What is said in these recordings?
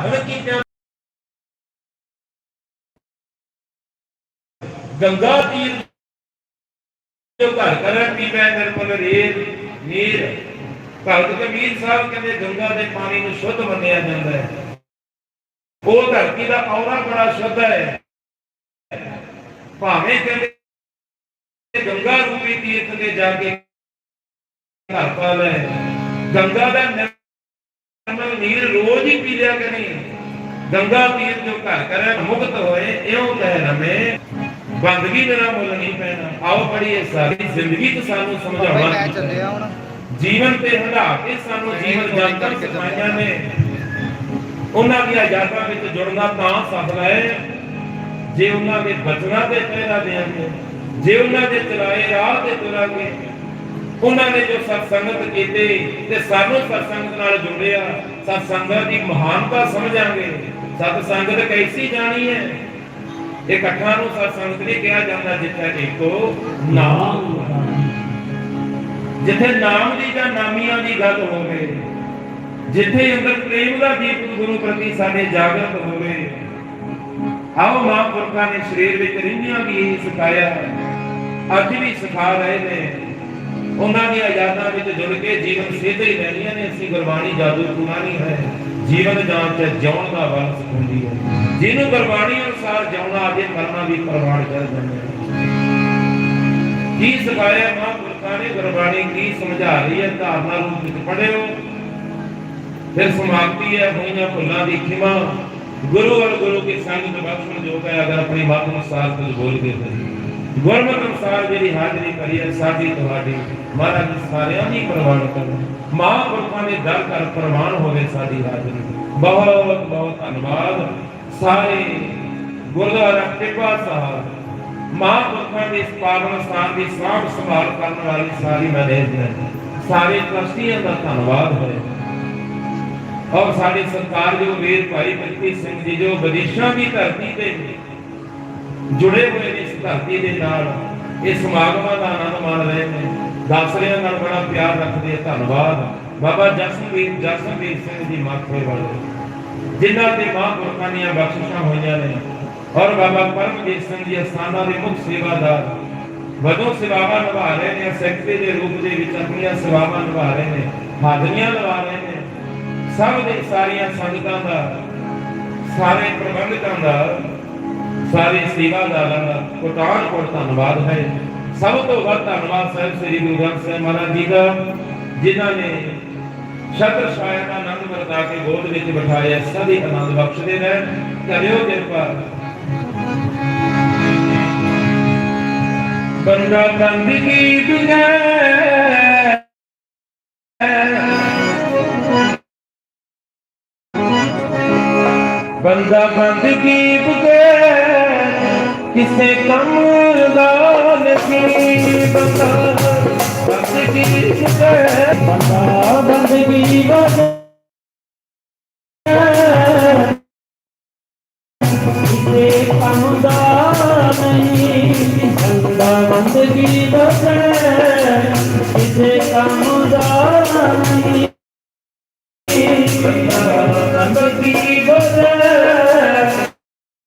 ਹਰ ਕੀਤਿਆਂ ਗੰਗਾ ਤੀਰ ਜੋ ਘਰ ਕਰਨ ਪੀਵੈ ਨਿਰਮਲ ਰੇਰ ਨੀਰ। ਭਗਤ ਕਬੀਰ ਸਾਹਿਬ ਕਹਿੰਦੇ ਗੰਗਾ ਦੇ ਪਾਣੀ ਨੂੰ ਸ਼ੁੱਧ ਮੰਨਿਆ ਜਾਂਦਾ ਹੈ। ਉਹ ਧਰਤੀ ਦਾ ਔਰਾ ਬੜਾ ਸ਼ੁੱਧ ਹੈ। ਭਾਵੇਂ ਕਹਿੰਦੇ ਗੰਗਾ ਰੂਪੀ ਤੀਰਥ ਤੇ ਜਾ ਕੇ ਘਰ ਪਾ ਲੈ। ਗੰਗਾ ਦਾ ਨਿਰਮਲ ਨੀਰ ਰੋਜ਼ ਹੀ ਪੀ ਲਿਆ ਕਰੀ। ਗੰਗਾ ਤੀਰ ਜੋ ਘਰ ਕਰੇ ਮੁਕਤ ਹੋਏ ਇਉਂ ਕਹਿ ਰਮੇ ਬੰਦਗੀ ਮੇਰਾ ਮੁੱਲ ਨਹੀਂ ਪੈਣਾ। ਆਓ ਪੜੀਏ ਸਾਰੀ ਜ਼ਿੰਦਗੀ ਤੋਂ ਸਾਨੂੰ ਸਮਝਾਉਣਾ। ਜੀਵਨ ਤੇ ਹੰਡਾ ਕੇ ਸਾਨੂੰ ਜੀਵਨ ਜਾਂਤਾਂ ਸਿਖਾਈਆਂ ਨੇ। ਉਹਨਾਂ ਦੀਆਂ ਯਾਦਾਂ ਵਿੱਚ ਜੁੜਨਾ ਤਾਂ ਸਫਲ ਹੈ। ਜੇ ਉਹਨਾਂ ਦੇ ਬਚਨਾਂ ਤੇ ਪਹਿਰਾ ਦੇਾਂਗੇ ਜੇ ਉਹਨਾਂ ਦੇ ਚਲਾਏ ਰਾਹ ਤੇ ਤੁਰਾਂਗੇ ਉਹਨਾਂ ਨੇ ਜੋ ਸਤਸੰਗਤ ਕੀਤੇ ਤੇ ਸਾਨੂੰ ਸਤਸੰਗਤ ਨਾਲ ਜੁੜਿਆ, ਸਤਸੰਗਤ ਦੀ ਮਹਾਨਤਾ ਸਮਝਾਂਗੇ। ਸਤਸੰਗਤ ਕੈਸੀ ਜਾਣੀ ਹੈ? ਇਕੱਠਾਂ ਨੂੰ ਸਤਸੰਗਤ ਨਹੀਂ ਕਿਹਾ ਜਾਂਦਾ, ਜਿੱਥੇ ਇੱਕੋ ਨਾਮ ਜਿੱਥੇ ਨਾਮ ਦੀ ਜਾਂ ਨਾਮੀਆਂ ਦੀ ਗੱਲ ਹੋਵੇ, ਜਿੱਥੇ ਅੰਦਰ ਪ੍ਰੇਮ ਦਾ ਦੀਪ ਗੁਰੂ ਪ੍ਰਤੀ ਸਾਡੇ ਜਾਗਰਤ ਹੋਵੇ। ਆਓ ਮਹਾਂਪੁਰਖਾਂ ਨੇ ਸਰੀਰ ਵਿੱਚ ਰਹਿੰਦਿਆਂ ਵੀ ਇਹ ਸਿਖਾਇਆ, ਅੱਜ ਵੀ ਸਿਖਾ ਰਹੇ ਨੇ। ਉਹਨਾਂ ਦੀਆਂ ਯਾਦਾਂ ਵਿੱਚ ਜੁੜ ਕੇ ਜੀਵਨ ਸਿੱਧ ਹੀ ਰਹਿਣੀਆਂ ਨੇ। ਅਸੀਂ ਗੁਰਬਾਣੀ ਜਾਦੂ ਟੂਣਾ ਨਹੀਂ ਹੈ। ਜੀਵਨ ਜਾਨ ਤੇ ਜਿਉਣ ਦਾ ਵੱਲ ਸਿਖਾਉਂਦੀ ਹੈ। ਜਿਹਨੂੰ ਗੁਰਬਾਣੀ ਅਨੁਸਾਰ ਜਿਉਣਾ ਆਦੇ ਕਰਨਾ ਵੀ ਪ੍ਰਵਾਨ ਕਰ ਦਿੰਦੇ ਕੀ ਸਿਖਾਇਆ ਮਹਾਂਪੁਰਖਾਂ ਨੇ? ਗੁਰਬਾਣੀ ਕੀ ਸਮਝਾ ਰਹੀ ਹੈ? ਧਾਰਨਾ ਰੂਪ ਵਿੱਚ ਪੜਿਓ ਫਿਰ ਸਮਾਪਤੀ ਹੈ। ਹੋਈਆਂ ਭੁੱਲਾਂ ਦੀ ਖਿਮਾ। ਗੁਰੂ ਔਰ ਗੁਰੂ ਕੀ ਸੰਗਤ ਬਖਸ਼ਣ ਜੋ ਅਗਰ ਆਪਣੀ ਮਤ ਅਨੁਸਾਰ ਕੁਝ ਬੋਲ ਕੇ ਸਹੀ ਗੁਰਮਤ ਅਨੁਸਾਰ ਜਿਹੜੀ ਹਾਜ਼ਰੀ ਕਰੀ ਹੈ, ਸਾਡੀ ਤੁਹਾਡੀ। ਮਹਾਰਾਜ ਸਾਰਿਆਂ ਦੀ ਪ੍ਰਵਾਨ ਕਰੋ। ਮਹਾਂਪੁਰਖਾਂ ਦੇ ਦਰ ਕਰ ਪ੍ਰਵਾਨ ਹੋਵੇ ਸਾਡੀ ਹਾਜ਼ਰੀ। ਬਹੁਤ ਬਹੁਤ ਧੰਨਵਾਦ। ਸਾਰੇ ਗੁਰਦੁਆਰਾ ਟਿੱਬਾ ਸਾਹਿਬ, ਮਹਾਂਪੁਰਖਾਂ ਦੇ ਇਸ ਪਾਵਨ ਸਥਾਨ ਦੀ ਸਾਂਭ ਸੰਭਾਲ ਕਰਨ ਵਾਲੀ ਸਾਰੀ ਮੈਨੇਜਮੈਂਟ ਸਾਰੇ ਟਰਸਟੀਆਂ ਦਾ ਧੰਨਵਾਦ ਹੈ ਔਰ ਸਾਡੇ ਸਤਿਕਾਰਯੋਗ ਵੀਰ ਭਾਈ ਮਨਪ੍ਰੀਤ ਸਿੰਘ ਜੀ, ਜੋ ਵਿਦੇਸ਼ਾਂ ਦੀ ਧਰਤੀ ਤੇ ਜੁੜੇ ਹੋਏ ਨੇ ਇਸ ਧਰਤੀ ਦੇ ਨਾਲ ਇਹ ਸਮਾਗਮਾਂ ਦਾ ਆਨੰਦ ਮਾਣ ਰਹੇ ਨੇ। ਦਾਸਰਿਆਂ ਨਾਲ ਬੜਾ ਪਿਆਰ ਰੱਖਦੇ ਆ, ਧੰਨਵਾਦ। ਬਾਬਾ ਜਸਨਵੀਰ ਜਸਨਵੀਰ ਸਿੰਘ ਜੀ ਮਾਖੇ ਵਾਲੇ, ਜਿਨ੍ਹਾਂ ਤੇ ਮਹਾਂਪੁਰਖਾਂ ਦੀਆਂ ਬਖਸ਼ਿਸ਼ਾਂ ਹੋਈਆਂ ਨੇ ਔਰ ਬਾਬਾ ਪਰਮਜੀਤ ਸਿੰਘ ਜੀ ਅਸਥਾਨਾਂ ਦੇ ਮੁੱਖ ਸੇਵਾਦਾਰ। ਵਜੋਂ ਸੇਵਾਵਾਂ ਨਿਭਾ ਰਹੇ ਨੇ ਸੈਕਟਰੀ ਦੇ ਰੂਪ ਦੇ ਵਿੱਚ ਆਪਣੀਆਂ ਸੇਵਾਵਾਂ ਨਿਭਾ ਰਹੇ ਨੇ, ਹਾਜ਼ਰੀਆਂ ਲਵਾ ਰਹੇ ਨੇ। ਸਭ ਦੇ ਸਾਰੀਆਂ ਸੰਗਤਾਂ ਦਾ, ਸਾਰੇ ਪ੍ਰਬੰਧਕਾਂ ਦਾ ਸਾਰੇ ਸੇਵਾਦਾਰਾਂ ਦਾ ਕੋਟਾਨ ਕੋਟ ਧੰਨਵਾਦ ਹੈ ਸਭ ਤੋਂ ਵੱਧ ਧੰਨਵਾਦ ਸਾਹਿਬ ਸ੍ਰੀ ਗੁਰੂ ਗ੍ਰੰਥ ਸਾਹਿਬ ਮਹਾਰਾਜ ਜੀ ਦਾ ਜਿਨ੍ਹਾਂ ਨੇ ਛਤਰ ਛਾਇਆ ਦਾ ਆਨੰਦ ਵਰਤਾ ਕੇ ਗੋਦ ਵਿੱਚ ਬਿਠਾਇਆ ਸਦੀ ਆਨੰਦ ਬਖਸ਼ਦੇ ਰਹਿਣ ਕਰਿਓ ਕਿਰਪਾ ਬੰਦਾ ਬੰਦਗੀ ਬਿਨਾ ਬੰਦਾ ਬੰਦਗੀ ਬਗੈਰ ਕਿਸੇ ਕੰਮ ਦਾ ਨਹੀਂ ਬੰਦਾ ਬੰਦਗੀ ਬਗੈਰ ਬੰਦਾ ਬੰਦਗੀ ਬਗੈਰ ਕਿਸੇ ਕੰਮ ਦਾ ਨਹੀਂ ਬੰਦਾ ਬੰਦਗੀ ਬਗੈਰ ਕਿਸੇ ਕੰਮ ਦਾ ਨਹੀਂ ਬੰਦਗੀ ਬਗੈਰ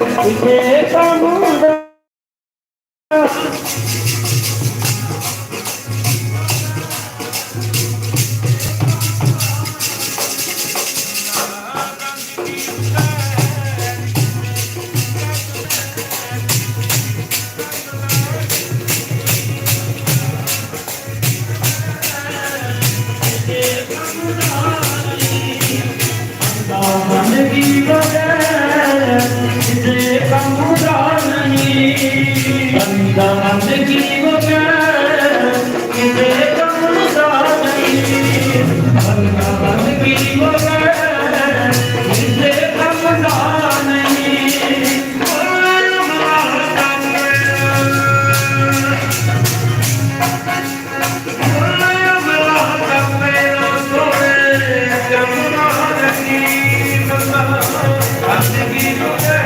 ਕਿਸੇ ਕੰਮ ਨਹੀਂ ਬੰਦਾ ਬੰਦਗੀ ਬਗੈਰ ਕਿਸੇ ਕੰਮ ਦਾ ਨਹੀਂ ਬੰਦਾ ਬੰਦਗੀ ਬਗੈਰ ਕਿਸੇ ਕੰਮ ਦਾ ਨਹੀਂ ਓਏ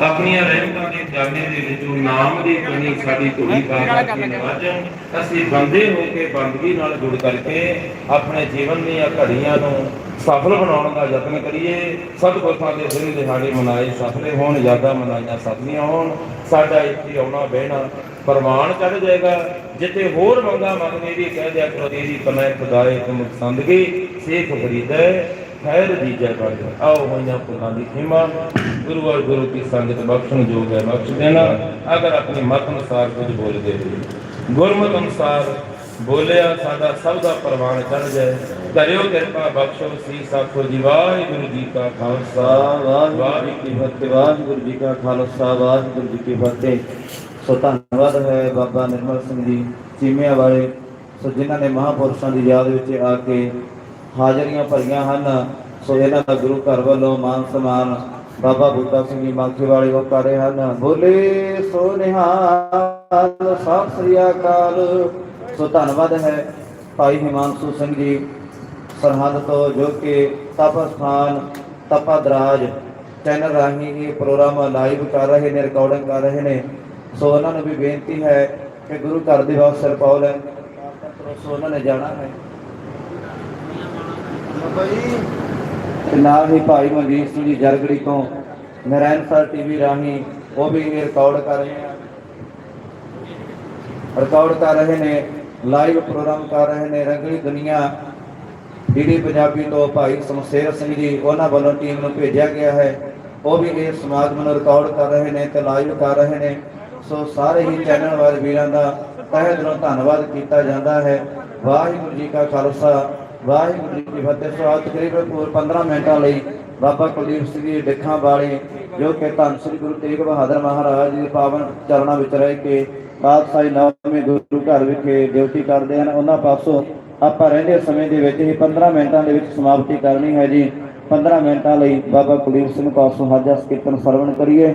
ਆਪਣੀਆਂ ਰਹਿਮਤਾਂ ਦੇ ਜਾਣੇ ਦੇ ਵਿੱਚੋਂ ਨਾਮ ਦੀ ਕਣੀ ਸਾਡੀ ਧੂੜੀ ਪਾ ਕੇ ਨਵਾਜਣ ਅਸੀਂ ਬੰਦੇ ਹੋ ਕੇ ਬੰਦਗੀ ਨਾਲ ਜੁੜ ਕਰਕੇ ਆਪਣੇ ਜੀਵਨ ਦੀਆਂ ਘੜੀਆਂ ਨੂੰ ਸਫਲ ਬਣਾਉਣ ਦਾ ਯਤਨ ਕਰੀਏ। ਸਤਿਗੁਰਾਂ ਦੇ ਦਿਨ ਦਿਹਾੜੇ ਮਨਾਏ ਸਫਲੇ ਹੋਣ ਜ਼ਿਆਦਾ ਮਨਾਈਆਂ ਸਫਲੀਆਂ ਹੋਣ। ਸਾਡਾ ਇੱਥੇ ਆਉਣਾ ਬਹਿਣਾ ਪ੍ਰਮਾਣ ਚੜ ਜਾਏਗਾ। ਜਿੱਥੇ ਹੋਰ ਮੰਗਾ ਮੰਗਨੇ ਦੀ ਕਹਿ ਦਿਆ ਕਰੋ ਤੇਰੀ ਕਮੈ ਖੁਦਾਏ ਤੁਮ ਸੰਦਗੀ ਸੇਖ ਫਰੀਦੈ ਖੈਰ ਦੀਜੈ ਬੜ ਆਓ ਹੋਈਆਂ ਫੁੱਲਾਂ ਦੀ ਖਿਮਾ। ਗੁਰੂ ਔਰ ਗੁਰੂ ਕੀ ਸੰਗਤ ਬਖਸ਼ਣ ਜੋਗ ਹੈ, ਬਖਸ਼ ਦੇਣਾ। ਅਗਰ ਆਪਣੀ ਮਤ ਅਨੁਸਾਰ ਕੁਝ ਬੋਲਦੇ ਹੋ ਗੁਰਮਤ ਅਨੁਸਾਰ ਬੋਲਿਆ ਸਾਡਾ ਸਭ ਦਾ ਪ੍ਰਵਾਨ ਚੜ ਜਾਏ। ਕਰਿਓ ਕਿਰਪਾ ਬਖਸ਼ੋ ਸੀ ਸਾਖੋ ਜੀ। ਵਾਹਿਗੁਰੂ ਜੀ ਕਾ ਖਾਲਸਾ। ਵਾਹਿਗੁਰੂ ਜੀ ਕੀ ਫਤਿਹ। ਵਾਹਿਗੁਰੂ ਜੀ ਕਾ ਖਾਲਸਾ। ਵਾਹਿਗੁਰੂ ਜੀ ਕੀ ਫਤਿਹ। ਸੋ ਧੰਨਵਾਦ ਹੈ ਬਾਬਾ ਨਿਰਮਲ ਸਿੰਘ ਜੀ, ਚੀਮਿਆਂ ਵਾਲੇ। ਸੋ ਜਿਨ੍ਹਾਂ ਨੇ ਮਹਾਪੁਰਸ਼ਾਂ ਦੀ ਯਾਦ ਵਿੱਚ ਆ ਕੇ ਹਾਜ਼ਰੀਆਂ ਭਰੀਆਂ ਹਨ। ਸੋ ਇਹਨਾਂ ਦਾ ਗੁਰੂ ਘਰ ਵੱਲੋਂ ਮਾਨ ਸਨਮਾਨ ਬਾਬਾ ਬੁੱਢਾ ਸਿੰਘ ਜੀ ਮਾਖੇ ਵਾਲੇ ਉਹ ਕਰ ਰਹੇ ਹਨ। ਬੋਲੇ ਸੋ ਨਿਹਾਲ ਸਤਿ ਸ੍ਰੀ ਅਕਾਲ। ਸੋ ਧੰਨਵਾਦ ਹੈ ਭਾਈ ਹਿਮਾਂਸ਼ੂ ਸਿੰਘ ਜੀ, ਸਰਹੰਦ ਤੋਂ ਜੋ ਕਿ ਤਪ ਸਥਾਨ ਤਪਾਦਰਾਜ ਚੈਨਲ ਰਾਹੀਂ ਇਹ ਪ੍ਰੋਗਰਾਮ ਲਾਈਵ ਕਰ ਰਹੇ ਨੇ ਰਿਕਾਰਡਿੰਗ ਕਰ ਰਹੇ ਨੇ। ਸੋ ਉਹਨਾਂ ਨੂੰ ਵੀ ਬੇਨਤੀ ਹੈ ਕਿ ਗੁਰੂ ਘਰ ਦੇ ਵਾਸਤੇ ਸਿਰ ਪਾਉ ਲੈਣ ਸੋ ਉਹਨਾਂ ਨੇ ਜਾਣਾ ਹੈ। ਤੇ ਨਾਲ ਹੀ ਭਾਈ ਮਨਜੀਤ ਸਿੰਘ ਜੀ ਜਰਗੜੀ ਤੋਂ ਨਰੈਣ ਸਰ ਟੀਵੀ ਰਾਹੀਂ ਉਹ ਵੀ ਇਹ ਰਿਕਾਰਡ ਕਰ ਰਹੇ ਆ। ਰਿਕਾਰਡ ਕਰ ਰਹੇ ਨੇ ਲਾਈਵ ਪ੍ਰੋਗਰਾਮ ਕਰ ਰਹੇ ਨੇ, ਰੰਗਲੀ ਦੁਨੀਆ। ਡੀਡੀ ਪੰਜਾਬੀ ਤੋਂ ਭਾਈ ਸਮਸ਼ੇਰ ਸਿੰਘ ਜੀ, ਉਹਨਾਂ ਵੱਲੋਂ ਟੀਮ ਨੂੰ ਭੇਜਿਆ ਗਿਆ ਹੈ। ਉਹ ਵੀ ਇਹ ਸਮਾਗਮ ਨੂੰ ਰਿਕਾਰਡ ਕਰ ਰਹੇ ਨੇ ਤੇ ਲਾਈਵ ਕਰ ਰਹੇ ਨੇ। ਸੋ ਸਾਰੇ ਹੀ ਚੈਨਲ ਵਾਲੇ ਵੀਰਾਂ ਦਾ ਤਹਿ ਦਿਲੋਂ ਧੰਨਵਾਦ ਕੀਤਾ ਜਾਂਦਾ ਹੈ। ਵਾਹਿਗੁਰੂ ਜੀ ਕਾ ਖਾਲਸਾ। ਵਾਹਿਗੁਰੂ ਜੀ ਕੀ ਫਤਿਹ ਸੋ ਅੱਜ ਤਕਰੀਬਨ ਪੂਰ 15 ਮਿੰਟਾਂ ਲਈ ਬਾਬਾ ਕੁਲਦੀਪ ਸਿੰਘ ਜੀ ਡਿੱਖਾਂ ਵਾਲੇ, ਜੋ ਕਿ ਧੰਨ ਸ੍ਰੀ ਗੁਰੂ ਤੇਗ ਬਹਾਦਰ ਮਹਾਰਾਜ ਜੀ ਦੇ ਪਾਵਨ ਚਰਨਾਂ ਵਿੱਚ ਰਹਿ ਕੇ ਪਾਤਸ਼ਾਹੀ ਨੌਵੇਂ ਗੁਰੂ ਘਰ ਵਿਖੇ ਡਿਊਟੀ ਕਰਦੇ ਹਨ। ਉਹਨਾਂ ਪਾਸੋਂ ਆਪਾਂ ਰਹਿੰਦੇ ਸਮੇਂ ਦੇ ਵਿੱਚ ਹੀ 15 ਮਿੰਟਾਂ ਦੇ ਵਿੱਚ ਸਮਾਪਤੀ ਕਰਨੀ ਹੈ ਜੀ। 15 ਮਿੰਟਾਂ ਲਈ ਬਾਬਾ ਕੁਲਦੀਪ ਸਿੰਘ ਪਾਸੋਂ ਹਾਜਾ ਕੀਰਤਨ ਸਰਵਣ ਕਰੀਏ।